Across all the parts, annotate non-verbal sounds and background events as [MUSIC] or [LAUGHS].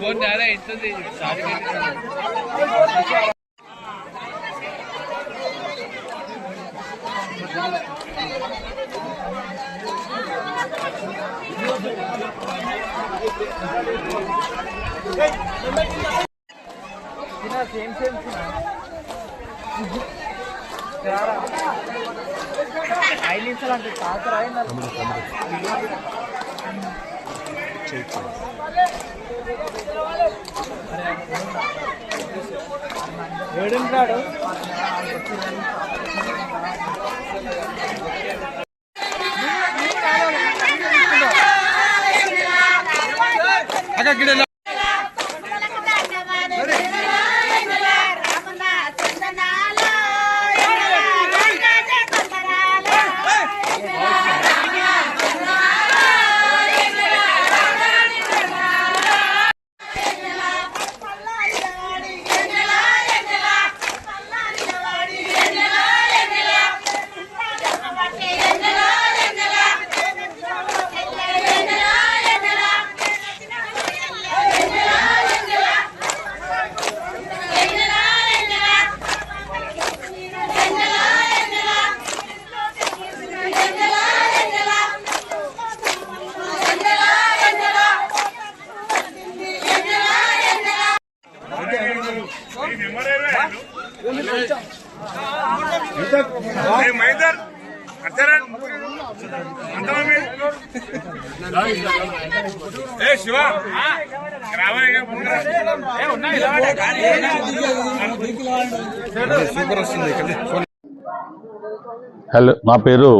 Phone చాలా sorry same same ఐదు నిమిషాలు అంటే కాకరా ఏడుంటాడు ఏ హలో నా పేరు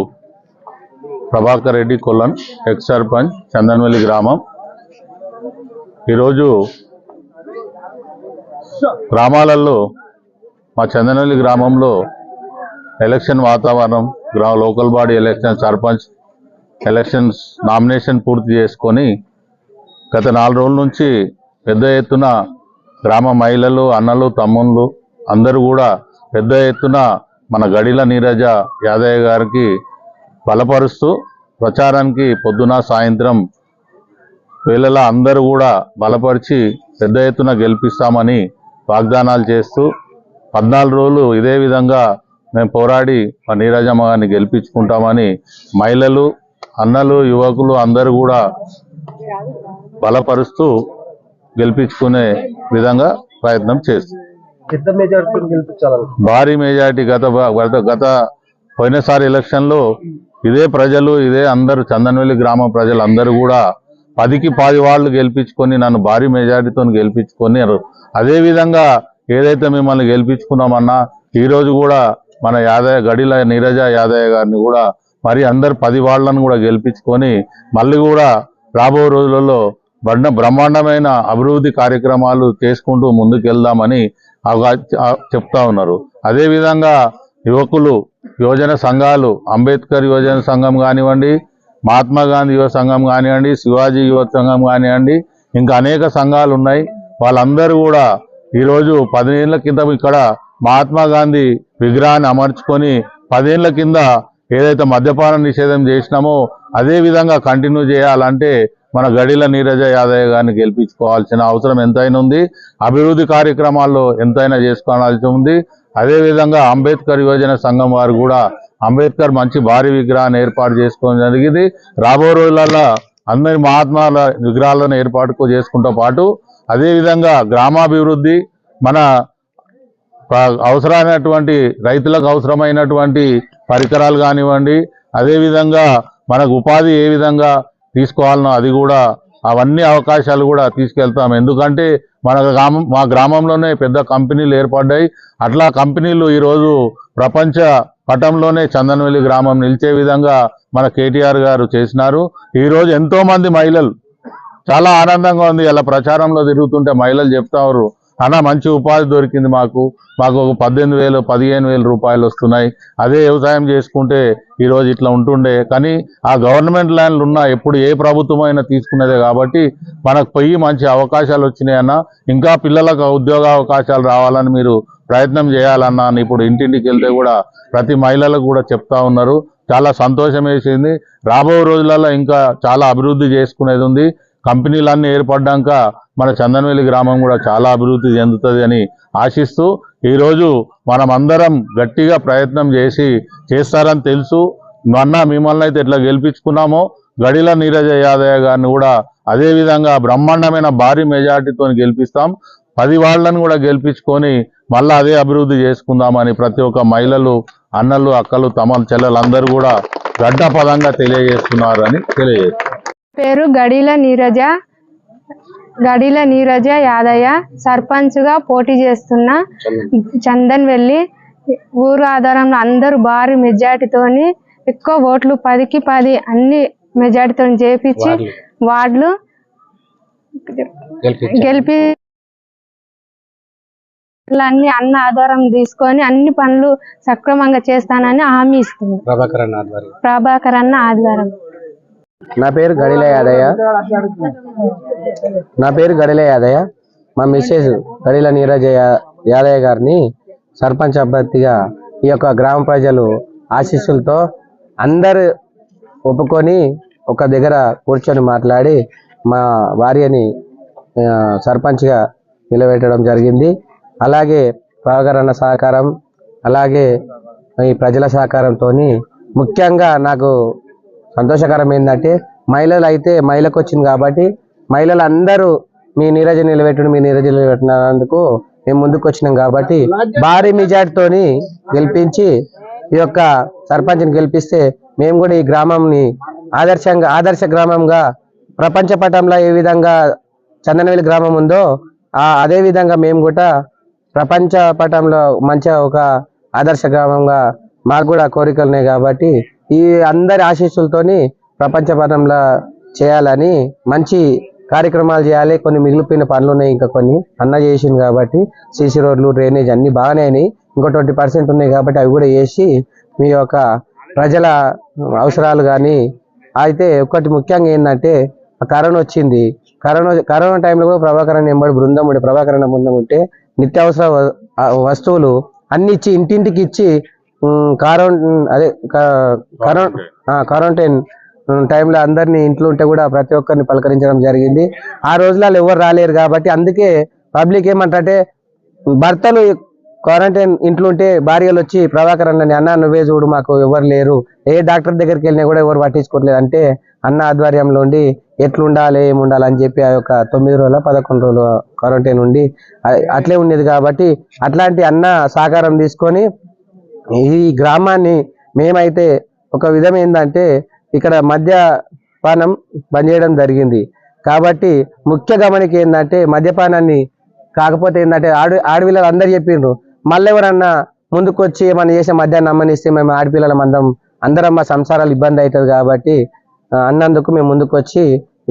ప్రభాకర్ రెడ్డి కొల్లన్ ఎక్స్ సర్పంచ్ చందన్వల్లి గ్రామం. ఈరోజు గ్రామాలలో మా చందనవెల్లి గ్రామంలో ఎలక్షన్ వాతావరణం గ్రా local body election sarpanch elections nomination పూర్తి చేసుకొని గత నాలుగు రోజుల నుంచి పెద్ద ఎత్తున గ్రామ మహిళలు అన్నలు తమ్ముళ్ళు అందరూ కూడా పెద్ద ఎత్తున మన గడిల నీరజ యాదయ్య గారికి బలపరుస్తూ ప్రచారానికి పొద్దున సాయంత్రం వేళలా అందరూ కూడా బలపరిచి పెద్ద ఎత్తున గెలిపిస్తామని వాగ్దానాలు చేస్తూ పద్నాలుగు రోజులు ఇదే విధంగా మేము పోరాడి మా నీరజమ్మ గారిని గెలిపించుకుంటామని మహిళలు అన్నలు యువకులు అందరూ కూడా బలపరుస్తూ గెలిపించుకునే విధంగా ప్రయత్నం చేస్తారు పెద్ద మెజార్టీ భారీ గత గత పోయినసారి ఎలక్షన్లో ఇదే ప్రజలు ఇదే అందరూ చందనవెల్లి గ్రామ ప్రజలు అందరూ కూడా పదికి పది వాళ్ళు గెలిపించుకొని నన్ను భారీ మెజారిటీతో గెలిపించుకొని అదే విధంగా ఏదైతే మిమ్మల్ని గెలిపించుకున్నామన్నా ఈ రోజు కూడా మన యాదయ్య గడిల నీరజ యాదయ్య గారిని కూడా మరి అందరు పది వాళ్ళను కూడా గెలిపించుకొని మళ్ళీ కూడా రాబో రోజులలో బండ బ్రహ్మాండమైన అభివృద్ధి కార్యక్రమాలు చేసుకుంటూ ముందుకెళ్దామని చెప్తా ఉన్నారు. అదే విధంగా యువకులు యువజన సంఘాలు అంబేద్కర్ యువజన సంఘం కానివ్వండి మహాత్మా గాంధీ యువ సంఘం కానివ్వండి శివాజీ యువ సంఘం కానివ్వండి ఇంకా అనేక సంఘాలు ఉన్నాయి. వాళ్ళందరూ కూడా ఈరోజు పదిహేనుల కింద ఇక్కడ మహాత్మా గాంధీ విగ్రహాన్ని అమర్చుకొని పదేళ్ళ కింద ఏదైతే మద్యపాన నిషేధం చేసినామో అదే విధంగా కంటిన్యూ చేయాలంటే మన గడిల నీరజ యాదయ్య గారిని గెలిపించుకోవాల్సిన అవసరం ఎంతైనా ఉంది. అభివృద్ధి కార్యక్రమాల్లో ఎంతైనా చేసుకోవాల్సి ఉంది. అదేవిధంగా అంబేద్కర్ యువజన సంఘం వారు కూడా అంబేద్కర్ మంచి భారీ విగ్రహాన్ని ఏర్పాటు చేసుకోవడం జరిగింది. రాబో రోజులలో అందరి మహాత్మాల విగ్రహాలను ఏర్పాటు చేసుకుంటూ పాటు అదేవిధంగా గ్రామాభివృద్ధి మన అవసరమైనటువంటి రైతులకు అవసరమైనటువంటి పరికరాలు కానివ్వండి అదేవిధంగా మనకు ఉపాధి ఏ విధంగా తీసుకోవాలనో అది కూడా అవన్నీ అవకాశాలు కూడా తీసుకెళ్తాం. ఎందుకంటే మన గ్రామం మా గ్రామంలోనే పెద్ద కంపెనీలు ఏర్పడ్డాయి. అట్లా కంపెనీలు ఈరోజు ప్రపంచ పటంలోనే చందనవెల్లి గ్రామం నిలిచే విధంగా మన కేటీఆర్ గారు చేసినారు. ఈరోజు ఎంతోమంది మహిళలు చాలా ఆనందంగా ఉంది. ఇలా ప్రచారంలో తిరుగుతుంటే మహిళలు చెప్తారు అన్న మంచి ఉపాధి దొరికింది మాకు. మాకు ఒక పద్దెనిమిది వేలు పదిహేను వేలు రూపాయలు వస్తున్నాయి. అదే వ్యవసాయం చేసుకుంటే ఈరోజు ఇట్లా ఉంటుండే. కానీ ఆ గవర్నమెంట్ ల్యాండ్లు ఉన్నా ఎప్పుడు ఏ ప్రభుత్వం తీసుకునేదే కాబట్టి మనకు పోయి మంచి అవకాశాలు వచ్చినాయి ఇంకా పిల్లలకు ఉద్యోగ అవకాశాలు రావాలని మీరు ప్రయత్నం చేయాలన్నా అని ఇప్పుడు ఇంటింటికి వెళ్తే కూడా ప్రతి మహిళలకు కూడా చెప్తా ఉన్నారు. చాలా సంతోషం వేసింది. రాబో రోజులలో ఇంకా చాలా అభివృద్ధి చేసుకునేది ఉంది. కంపెనీలన్నీ ఏర్పడ్డాక మన చందనవెల్లి గ్రామం కూడా చాలా అభివృద్ధి చెందుతుంది అని ఆశిస్తూ ఈరోజు మనమందరం గట్టిగా ప్రయత్నం చేసి చేస్తారని తెలుసు. మొన్న మిమ్మల్ని అయితే ఎట్లా గెలిపించుకున్నామో గడిల నీరజ యాదయ్య గారిని కూడా అదేవిధంగా బ్రహ్మాండమైన భారీ మెజార్టీతో గెలిపిస్తాం. పది వాళ్ళని కూడా గెలిపించుకొని మళ్ళీ అదే అభివృద్ధి చేసుకుందామని ప్రతి ఒక్క మహిళలు అన్నలు అక్కలు తమ చెల్లెలు అందరూ కూడా గడ్డ పదంగా తెలియజేస్తున్నారు పేరు గడిల నీరజ. గడిల నీరజ యాదయ్య సర్పంచ్గా పోటీ చేస్తున్న చందన్ వెళ్ళి ఊరు ఆధారంలో అందరూ భారీ మెజార్టీతోని ఎక్కువ ఓట్లు పదికి పది అన్ని మెజార్టీతో చేపించి వార్డులు. గెలిపి అన్ని అన్న ఆధారం తీసుకొని అన్ని పనులు సక్రమంగా చేస్తానని హామీ ఇస్తుంది. ప్రభాకర్ అన్న ఆధ్వర్యం నా పేరు గడిల యాదయ్య. నా పేరు గడిల యాదయ్య. మా మిస్సెస్ గడిల నీరజ యాదయ్య గారిని సర్పంచ్ అభ్యర్థిగా ఈ యొక్క గ్రామ ప్రజలు ఆశీస్సులతో అందరు ఒప్పుకొని ఒక దగ్గర కూర్చొని మాట్లాడి మా భార్యని సర్పంచ్గా నిలబెట్టడం జరిగింది. అలాగే ప్రవగరణ సహకారం అలాగే ఈ ప్రజల సహకారంతో ముఖ్యంగా నాకు సంతోషకరం ఏంటంటే మహిళలు అయితే మహిళకు వచ్చింది కాబట్టి మహిళలు అందరూ మీ నీరజ నిలబెట్టడం మీ నీరజ నిలబెట్టినందుకు మేము ముందుకు వచ్చినాం కాబట్టి భారీ మెజార్టీతోని గెలిపించి ఈ యొక్క సర్పంచ్ని గెలిపిస్తే మేము కూడా ఈ గ్రామంని ఆదర్శంగా ఆదర్శ గ్రామంగా ప్రపంచ పటంలో ఏ విధంగా చందనవేలి గ్రామం ఉందో ఆ అదే విధంగా మేము కూడా ప్రపంచ పటంలో మంచిగా ఒక ఆదర్శ గ్రామంగా మాకు కూడా కోరికలు ఉన్నాయి కాబట్టి ఈ అందరి ఆశీస్సులతోని ప్రపంచపటంలో చేయాలని మంచి కార్యక్రమాలు చేయాలి. కొన్ని మిగిలిపోయిన పనులు ఉన్నాయి ఇంకా కొన్ని. అన్న చేసింది కాబట్టి సీసీ రోడ్లు డ్రైనేజ్ అన్ని బాగానే అయినాయి. ఇంకో ట్వంటీ పర్సెంట్ ఉన్నాయి కాబట్టి అవి కూడా చేసి మీ యొక్క ప్రజల అవసరాలు కానీ అయితే ఒకటి ముఖ్యంగా ఏంటంటే కరోనా వచ్చింది. కరోనా కరోనా టైంలో కూడా ప్రభాకరణ ఎంబడి బృందం ఉండే. ప్రభాకరణ బృందం ఉంటే నిత్యావసర వ- వస్తువులు అన్ని ఇచ్చి ఇంటింటికి ఇచ్చి అదే క్వారంటైన్ టైంలో అందరినీ ఇంట్లో ఉంటే కూడా ప్రతి ఒక్కరిని పలకరించడం జరిగింది. ఆ రోజులలో ఎవరు రాలేరు కాబట్టి అందుకే పబ్లిక్ ఏమంటే భర్తలు క్వారంటైన్ ఇంట్లో ఉంటే భార్యలు వచ్చి ప్రభాకర్ అన్నని అన్న నువ్వే చూడు మాకు ఎవరు లేరు. ఏ డాక్టర్ దగ్గరికి వెళ్ళినా కూడా ఎవరు పట్టించుకోవట్లేదు అంటే అన్న ఆధ్వర్యంలో ఉండి ఎట్లుండాలి ఏమి ఉండాలి అని చెప్పి ఆ యొక్క తొమ్మిది రోజుల పదకొండు రోజుల క్వారంటైన్ ఉండి అట్లే ఉండేది కాబట్టి అట్లాంటి అన్న సహకారం తీసుకొని ఈ గ్రామాన్ని మేమైతే ఒక విధం ఏంటంటే ఇక్కడ మద్యపానం బంద్ చేయడం జరిగింది. కాబట్టి ముఖ్య గమనిక ఏంటంటే మద్యపానాన్ని కాకపోతే ఏంటంటే ఆడ ఆడపిల్లలు అందరు చెప్పిండ్రు మళ్ళీ ఎవరన్నా ముందుకు వచ్చి ఏమన్నా చేసే మధ్యాహ్నం అమ్మనిస్తే మేము ఆడపిల్లల అందరం అందరం మా సంసారాలు ఇబ్బంది అవుతుంది కాబట్టి అన్నందుకు మేము ముందుకు వచ్చి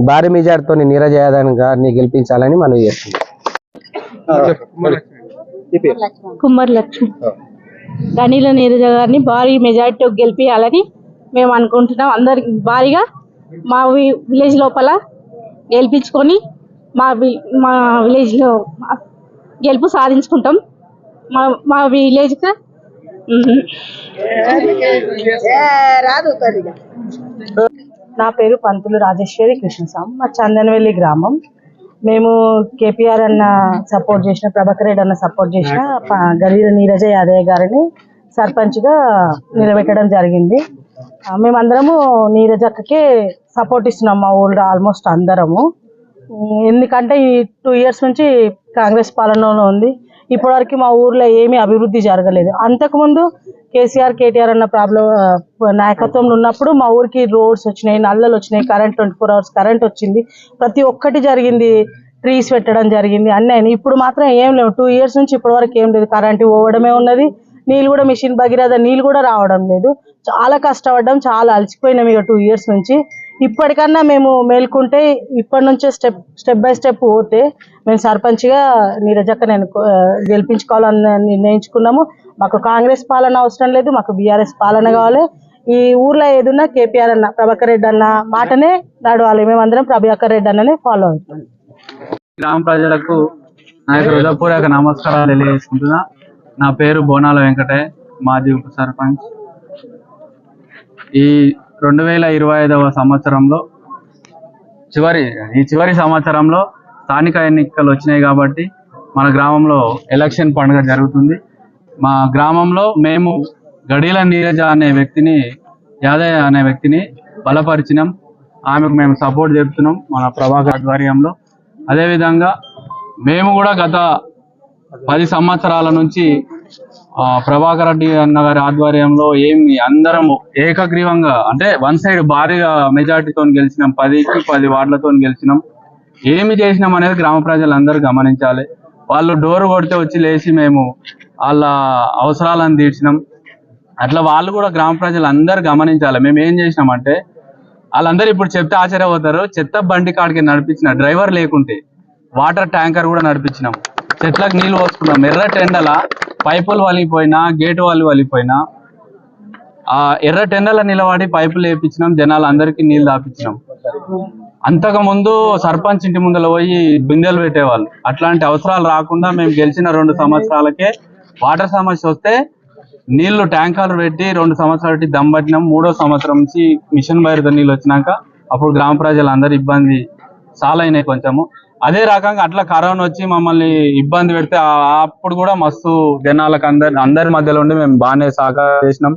భారీ మెజార్టీతో నీరజ్ యాదవ్ గారిని గెలిపించాలని మనం చేస్తున్నాం. కుమ్మరి లక్ష్మి. గనీల నీరజ గారిని భారీ మెజారిటీ గెలిపించాలని మేము అనుకుంటున్నాం. అందరికి భారీగా మా విలేజ్ లోపల గెలిపించుకొని మా వి- మా విలేజ్లో గెలుపు సాధించుకుంటాం. మా మా విలేజ్కి నా పేరు పంతులు రాజేశ్వరి కృష్ణస్వామి. మా చందనవెల్లి గ్రామం. మేము కేపీఆర్ అన్న సపోర్ట్ చేసిన ప్రభాకర్ రెడ్డి అన్న సపోర్ట్ చేసిన ప- గరీర నీరజ యాదయ్య గారిని సర్పంచ్గా నిలబెట్టడం జరిగింది. మేమందరము నీరజ్ అక్కకే సపోర్ట్ ఇస్తున్నాం మా ఊళ్ళో ఆల్మోస్ట్ అందరము. ఎందుకంటే ఈ టూ ఇయర్స్ నుంచి కాంగ్రెస్ పాలనలో ఉంది. ఇప్పటివరకు మా ఊర్లో ఏమీ అభివృద్ధి జరగలేదు. అంతకుముందు కేసీఆర్ కేటీఆర్ అన్న ప్రాబ్లం నాయకత్వంలో ఉన్నప్పుడు మా ఊరికి రోడ్స్ వచ్చినాయి నల్లలు వచ్చినాయి current twenty four hours current వచ్చింది. ప్రతి ఒక్కటి జరిగింది. ట్రీస్ పెట్టడం జరిగింది. అన్నీ అయినాయి. ఇప్పుడు మాత్రం ఏం లేవు. టూ ఇయర్స్ నుంచి ఇప్పటి వరకు ఏం లేదు. కరెంట్ పోవడమే ఉన్నది. నీళ్ళు కూడా మిషన్ భగీరథ నీళ్ళు కూడా రావడం లేదు. చాలా కష్టపడ్డాం. చాలా అలసిపోయినాం ఇక టూ ఇయర్స్ నుంచి. ఇప్పటికన్నా మేము మేల్కుంటే ఇప్పటి నుంచే స్టెప్ స్టెప్ బై స్టెప్ పోతే మేము సర్పంచ్గా నీరజక్క నేను గెలిపించుకోవాలని నిర్ణయించుకున్నాము. మాకు కాంగ్రెస్ పాలన అవసరం లేదు మాకు బీఆర్ఎస్ పాలన కావాలి. ఈ ఊర్లో ఏదున్నా కేపీఆర్ అన్న ప్రభాకర్ రెడ్డి అన్న మాటనే నడవాలి. మేమందరం ప్రభాకర్ రెడ్డి అన్ననే ఫాలో అవుతాం. గ్రామ ప్రజలకు నా యొక్క హృదయపూర్వక నమస్కారాలు తెలియజేసుకుంటున్నా. నా పేరు బోనాల వెంకటయ్య మాజీ ఉప సర్పంచ్. ఈ రెండు వేల ఇరవై ఐదవ సంవత్సరంలో చివరి ఈ చివరి సంవత్సరంలో స్థానిక ఎన్నికలు వచ్చినాయి కాబట్టి మన గ్రామంలో ఎలక్షన్ పండుగ జరుగుతుంది. మా గ్రామంలో మేము గడీల నీరజ అనే వ్యక్తిని యాదయ్య అనే వ్యక్తిని బలపరిచినాం. ఆమెకు మేము సపోర్ట్ చెప్తున్నాం మన ప్రభాకర్ ఆధ్వర్యంలో. అదేవిధంగా మేము కూడా గత పది సంవత్సరాల నుంచి ప్రభాకర్ రెడ్డి అన్న గారి ఆధ్వర్యంలో ఏమి అందరం ఏకగ్రీవంగా అంటే వన్ సైడ్ భారీగా మెజార్టీతో గెలిచినాం పదికి పది వార్డులతో గెలిచినాం. ఏమి చేసినాం అనేది గ్రామ ప్రజలందరూ గమనించాలి. వాళ్ళు డోర్ కొడితే వచ్చి లేచి మేము వాళ్ళ అవసరాలను తీర్చినాం. అట్లా వాళ్ళు కూడా గ్రామ ప్రజలు అందరు గమనించాలి. మేము ఏం చేసినామంటే వాళ్ళందరూ ఇప్పుడు చెప్తే ఆశ్చర్యపోతారు. చెత్త బండి కాడికి నడిపించిన డ్రైవర్ లేకుంటే వాటర్ ట్యాంకర్ కూడా నడిపించినాం. చెట్లకు నీళ్ళు పోసుకున్నాం. ఎర్రటి ఎండల పైపులు వలిగిపోయినా గేటు వాళ్ళు వలిగిపోయినా ఆ ఎర్రటి ఎండల నిలబడి పైపులు వేపించినాం జనాలు అందరికీ నీళ్ళు దాపించినాం అంతకు ముందు సర్పంచ్ ఇంటి ముందర పోయి బిందెలు పెట్టేవాళ్ళు. అట్లాంటి అవసరాలు రాకుండా మేము గెలిచిన రెండు సంవత్సరాలకే వాటర్ సమస్య వస్తే నీళ్ళు ట్యాంకర్లు పెట్టి రెండు సంవత్సరాలు పెట్టి దమ్ పట్టినాం. మూడో సంవత్సరం నుంచి మిషన్ బయట నీళ్ళు వచ్చినాక అప్పుడు గ్రామ ప్రజలు ఇబ్బంది సాలైనాయి అయినాయి కొంచెము. అదే రకంగా అట్లా కరోనా వచ్చి మమ్మల్ని ఇబ్బంది పెడితే అప్పుడు కూడా మస్తు జనాలకు అందరి అందరి మధ్యలో ఉండి మేము బాగానే సహకారం చేసినాం.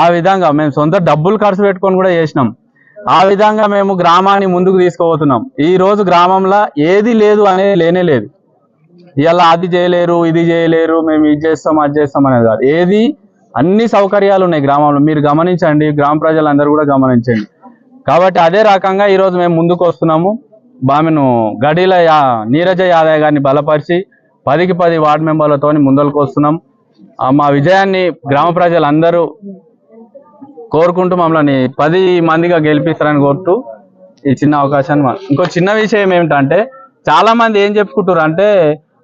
ఆ విధంగా మేము సొంత డబ్బులు ఖర్చు పెట్టుకొని కూడా చేసినాం. ఆ విధంగా మేము గ్రామాన్ని ముందుకు తీసుకుపోతున్నాం. ఈ రోజు గ్రామంలో ఏది లేదు అనేది లేనే లేదు. ఇలా అది చేయలేరు ఇది చేయలేరు మేము ఇది చేస్తాం అది చేస్తాం అనేది కాదు. ఏది? అన్ని సౌకర్యాలు ఉన్నాయి గ్రామంలో. మీరు గమనించండి గ్రామ ప్రజలందరూ కూడా గమనించండి. కాబట్టి అదే రకంగా ఈరోజు మేము ముందుకు వస్తున్నాము. బామెను గడిల యా నీరజ యాదవ్ గారిని బలపరిచి పదికి పది వార్డు మెంబర్లతో ముందరకు వస్తున్నాం. మా విజయాన్ని గ్రామ ప్రజలందరూ కోరుకుంటూ మమ్మల్ని పది మందిగా గెలిపిస్తారని కోరుతూ ఈ చిన్న అవకాశాన్ని ఇంకో చిన్న విషయం ఏమిటంటే చాలా మంది ఏం చెప్పుకుంటారు అంటే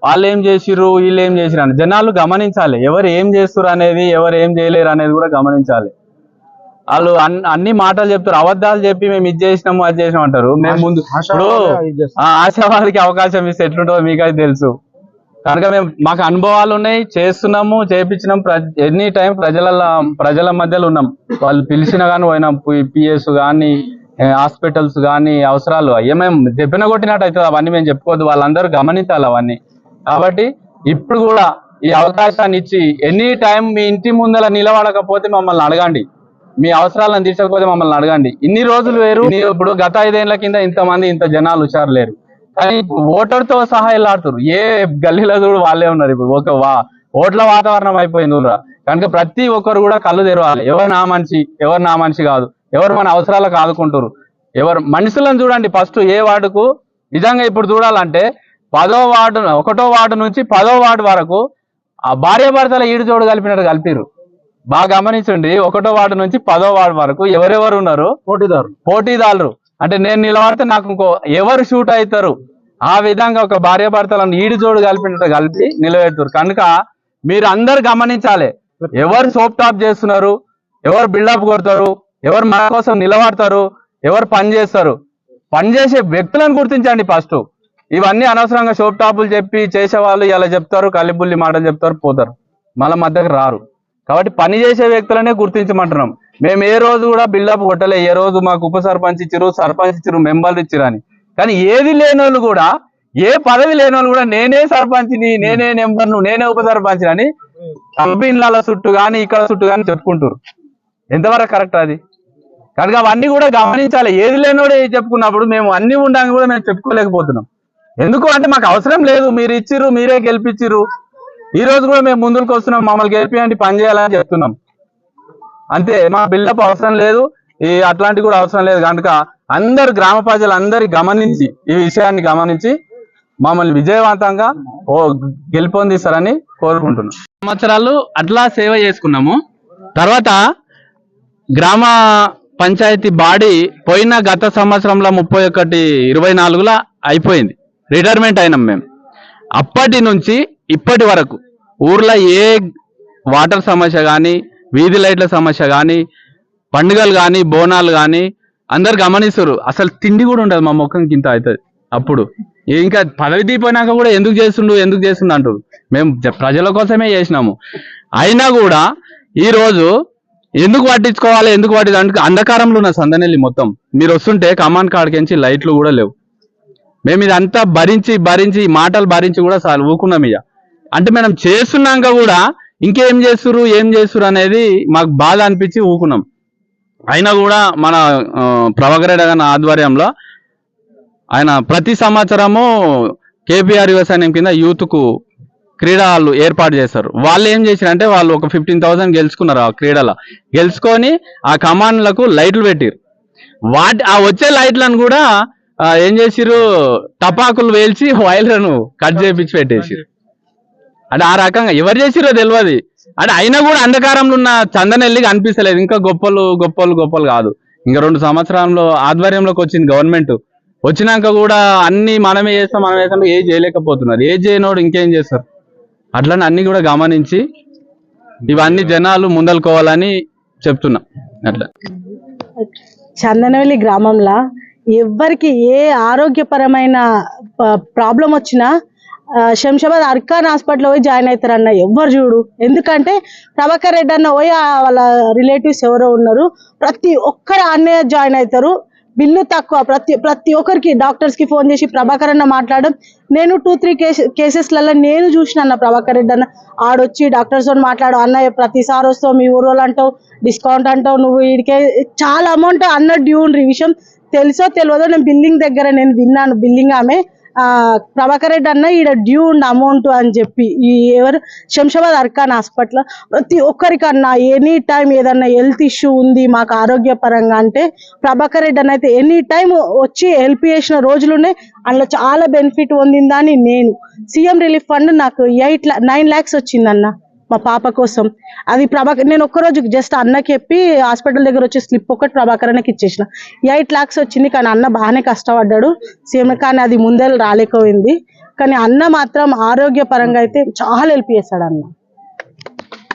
వాళ్ళు ఏం చేసిర్రు వీళ్ళు ఏం చేసిర్రు అని. జనాలు గమనించాలి. ఎవరు ఏం చేస్తారు అనేది ఎవరు ఏం చేయలేరు అనేది కూడా గమనించాలి. వాళ్ళు అన్- అన్ని మాటలు చెప్తారు. అబద్ధాలు చెప్పి మేము ఇది చేసినాము అది చేసినాం అంటారు. మేము ముందు ఇప్పుడు ఆశావాదికి అవకాశం ఇస్తే ఎట్లుంటుందో మీకైతే తెలుసు. కనుక మేము మాకు అనుభవాలు ఉన్నాయి. చేస్తున్నాము చేపించినాం. ఎనీ టైం ప్రజల ప్రజల మధ్యలో ఉన్నాం. వాళ్ళు పిలిచిన కానీ పోయినాం. పిఎస్ కానీ హాస్పిటల్స్ కానీ అవసరాలు ఏమేమి దెబ్బన కొట్టినట్టు అవుతుంది అవన్నీ మేము చెప్పుకోవద్దు. వాళ్ళందరూ గమనించాలి అవన్నీ. కాబట్టి ఇప్పుడు కూడా ఈ అవకాశాన్ని ఇచ్చి ఎనీ టైం మీ ఇంటి ముందర నిలబడకపోతే మమ్మల్ని అడగండి. మీ అవసరాలను తీర్చకపోతే మమ్మల్ని అడగండి. ఇన్ని రోజులు వేరు. ఇప్పుడు గత ఐదేళ్ళ కింద ఇంతమంది ఇంత జనాలు హుషారు లేరు. కానీ ఓటర్తో సహా వెళ్ళాడుతారు ఏ గల్లీలో చూడు వాళ్ళే ఉన్నారు ఇప్పుడు. ఒక వా ఓట్ల వాతావరణం అయిపోయింది ఊర్లో. కనుక ప్రతి ఒక్కరు కూడా కళ్ళు తెరవాలి. ఎవరు నా మనిషి ఎవరు నా మనిషి కాదు. ఎవరు మన అవసరాలకు ఆదుకుంటారు ఎవరు మనుషులను చూడండి ఫస్ట్ ఏ వార్డుకు. నిజంగా ఇప్పుడు చూడాలంటే పదో వార్డు ఒకటో వార్డు నుంచి పదో వార్డు వరకు ఆ భార్య భర్తల ఈడు కలిపినట్టు కలిపిరు బాగా గమనించండి ఒకటో వార్డు నుంచి పదో వార్డు వరకు ఎవరెవరు ఉన్నారు? పోటీదారు. పోటీదారులు. అంటే నేను నిలబడితే నాకు ఇంకో ఎవరు షూట్ అవుతారు? ఆ విధంగా ఒక భార్య భర్తలను ఈడు జోడు కలిపినట్టు కలిపి నిలబెడతారు. కనుక మీరు అందరు గమనించాలి. ఎవరు సోప్ టాప్ చేస్తున్నారు? ఎవరు బిల్డప్ కొడతారు? ఎవరు మన కోసం నిలబడతారు? ఎవరు పని చేస్తారు? పని చేసే వ్యక్తులను గుర్తించండి ఫస్ట్. ఇవన్నీ అనవసరంగా షోప్ టాపులు చెప్పి చేసేవాళ్ళు ఇలా చెప్తారు కలిబుల్లి మాటలు చెప్తారు పోతారు. మళ్ళీ మధ్యకి రారు. కాబట్టి పని చేసే వ్యక్తులనే గుర్తించమంటున్నాం. మేము ఏ రోజు కూడా బిల్డప్ కొట్టలే ఏ రోజు మాకు ఉప సర్పంచ్ ఇచ్చారు సర్పంచ్ ఇచ్చారు మెంబర్లు ఇచ్చారు అని. కానీ ఏది లేని వాళ్ళు కూడా ఏ పదవి లేని వాళ్ళు కూడా నేనే సర్పంచ్ని నేనే నెంబర్ను నేనే ఉప సర్పంచ్ అని కంపెనీల చుట్టూ కానీ ఇక్కడ చుట్టూ కానీ చెప్పుకుంటారు ఎంతవరకు కరెక్ట్ అది? కనుక అవన్నీ కూడా గమనించాలి. ఏది లేనోడే చెప్పుకున్నప్పుడు మేము అన్ని ఉండగా కూడా మేము చెప్పుకోలేకపోతున్నాం. ఎందుకు అంటే మాకు అవసరం లేదు. మీరు ఇచ్చిర్రు మీరే గెలిపించిర్రు ఈ రోజు కూడా మేము ముందుకు వస్తున్నాం. మమ్మల్ని గెలిపియండి పని చేయాలని చెప్తున్నాం. అంతే మా బిల్డప్ అవసరం లేదు. ఈ అట్లాంటి కూడా అవసరం లేదు. కనుక అందరు గ్రామ ప్రజలందరి గమనించి ఈ విషయాన్ని గమనించి మమ్మల్ని విజయవంతంగా ఓ గెలుపొందిస్తారని కోరుకుంటున్నాం. సంవత్సరాలు అట్లా సేవ చేసుకున్నాము. తర్వాత గ్రామ పంచాయతీ బాడీ పోయిన గత సంవత్సరంలో ముప్పై ఒకటి ఇరవై నాలుగులో అయిపోయింది. రిటైర్మెంట్ అయినాం మేము. అప్పటి నుంచి ఇప్పటి వరకు ఊర్లో ఏ వాటర్ సమస్య కానీ వీధి లైట్ల సమస్య కానీ పండుగలు కానీ బోనాలు కానీ అందరు గమనిస్తారు అసలు తిండి కూడా ఉండదు మా ముఖంకి ఇంత అవుతుంది అప్పుడు. ఇంకా పదవి దీపోయినాక కూడా ఎందుకు చేస్తుండు ఎందుకు చేస్తుండు అంటారు. మేము ప్రజల కోసమే చేసినాము. అయినా కూడా ఈరోజు ఎందుకు పట్టించుకోవాలి ఎందుకు పట్టి అంటే అంధకారంలో ఉన్న సందనెల్లి మొత్తం. మీరు వస్తుంటే కమాన్ కాడికించి లైట్లు కూడా లేవు. మేము ఇదంతా భరించి భరించి మాటలు భరించి కూడా చాలు ఊకున్నాం ఇక అంటే మనం చేస్తున్నాక కూడా ఇంకేం చేస్తురు ఏం చేస్తురు అనేది మాకు బాధ అనిపించి ఊకున్నాం. అయినా కూడా మన ప్రభాకరెడ్డి గారి ఆధ్వర్యంలో ఆయన ప్రతి సంవత్సరము కేపీఆర్ వ్యవసాయం కింద యూత్కు క్రీడలు ఏర్పాటు చేస్తారు. వాళ్ళు ఏం చేశారు అంటే వాళ్ళు ఒక ఫిఫ్టీన్ థౌసండ్ గెలుచుకున్నారు ఆ క్రీడలో. గెలుచుకొని ఆ కమాండ్లకు లైట్లు పెట్టారు వాటి ఆ వచ్చే లైట్లను కూడా ఏం చేసిరు టపాకులు వేల్చి [LAUGHS] వైర్లను కట్ చేపించి పెట్టేసిరు అంటే ఆ రకంగా. ఎవరు చేసిరో తెలియదు అంటే అయినా కూడా అంధకారంలో ఉన్న చందనెల్లికి అనిపిస్తలేదు. ఇంకా గొప్పలు గొప్పలు గొప్పలు కాదు. ఇంకా రెండు సంవత్సరంలో ఆధ్వర్యంలోకి వచ్చింది గవర్నమెంట్. వచ్చినాక కూడా అన్ని మనమే చేస్తాం మనం చేస్తాం ఏ చేయలేకపోతున్నారు. ఏ చేయనోడు ఇంకేం చేస్తారు? అట్లనే అన్ని కూడా గమనించి ఇవన్నీ జనాలు ముందలుకోవాలని చెప్తున్నా. అట్లా. చందనవెల్లి గ్రామంలో ఎవరికి ఏ ఆరోగ్యపరమైన ప్రాబ్లం వచ్చినా శంషాబాద్ అర్కాన్ హాస్పిటల్ పోయి జాయిన్ అవుతారన్న ఎవ్వరు చూడు. ఎందుకంటే ప్రభాకర్ రెడ్డి అన్న పోయి ఆ వాళ్ళ రిలేటివ్స్ ఎవరో ఉన్నారు. ప్రతి ఒక్కరు అన్నయ్య జాయిన్ అవుతారు. బిల్లు తక్కువ. ప్రతి ప్రతి ఒక్కరికి డాక్టర్స్కి ఫోన్ చేసి ప్రభాకర్ అన్న మాట్లాడడం. నేను టూ త్రీ కేసెస్ కేసెస్లలో నేను చూసిన అన్న ప్రభాకర్ రెడ్డి అన్న. ఆడొచ్చి డాక్టర్స్తో మాట్లాడు. అన్నయ్య ప్రతిసారి వస్తావు మీ ఊరు అంటావు డిస్కౌంట్ అంటావు నువ్వు వీడికే చాలా అమౌంట్ అన్న డ్యూ ఉండ్రీ విషయం తెలుసో తెలియదో నేను బిల్లింగ్ దగ్గర నేను విన్నాను. బిల్లింగ్ ఆమె ప్రభాకర్ రెడ్డి అన్న ఈడ డ్యూ ఉన్న అమౌంట్ అని చెప్పి ఈ ఎవరు? శంషాబాద్ అర్కాన్ హాస్పిటల్. ప్రతి ఒక్కరికన్నా ఎనీ టైం ఏదన్నా హెల్త్ ఇష్యూ ఉంది మాకు ఆరోగ్యపరంగా అంటే ప్రభాకర్ రెడ్డి అన్న అయితే ఎనీ టైం వచ్చి హెల్ప్ చేసిన రోజులునే అందులో చాలా బెనిఫిట్ పొందిందని నేను. సీఎం రిలీఫ్ ఫండ్ నాకు ఎయిట్ నైన్ ల్యాక్స్ వచ్చిందన్న. మా పాప కోసం. అది ప్రభాకర్ నేను ఒక్కరోజు జస్ట్ అన్నకి చెప్పి హాస్పిటల్ దగ్గర వచ్చి స్లిప్ ఒకటి ప్రభాకర్ అన్నకి ఇచ్చేసిన. ఎయిట్ లాక్స్ వచ్చింది కానీ అన్న బాగానే కష్టపడ్డాడు. సీఎం కానీ అది ముందే రాలేకపోయింది. కానీ అన్న మాత్రం ఆరోగ్యపరంగా అయితే చాలా హెల్ప్ చేశాడు అన్న.